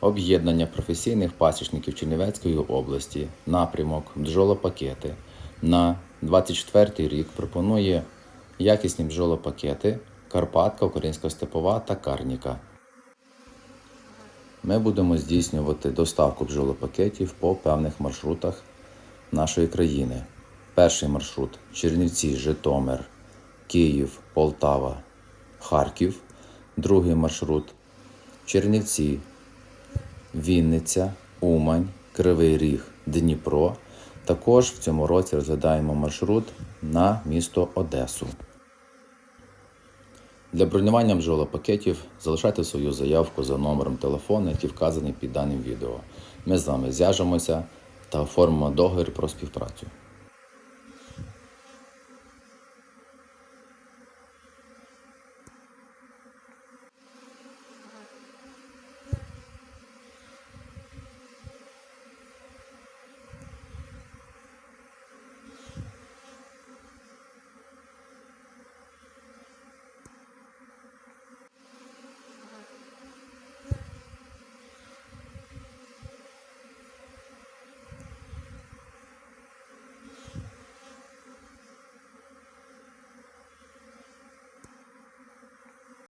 Об'єднання професійних пасічників Чернівецької області, напрямок бджолопакети на 24 рік пропонує якісні бджолопакети Карпатка, Українська степова та Карніка. Ми будемо здійснювати доставку бджолопакетів по певних маршрутах нашої країни. Перший маршрут Чернівці, Житомир, Київ, Полтава, Харків. Другий маршрут Чернівці, Вінниця, Умань, Кривий Ріг, Дніпро. Також в цьому році розглядаємо маршрут на місто Одесу. Для бронювання бджолопакетів залишайте свою заявку за номером телефону, який вказаний під даним відео. Ми з вами зв'яжемося та оформимо договір про співпрацю.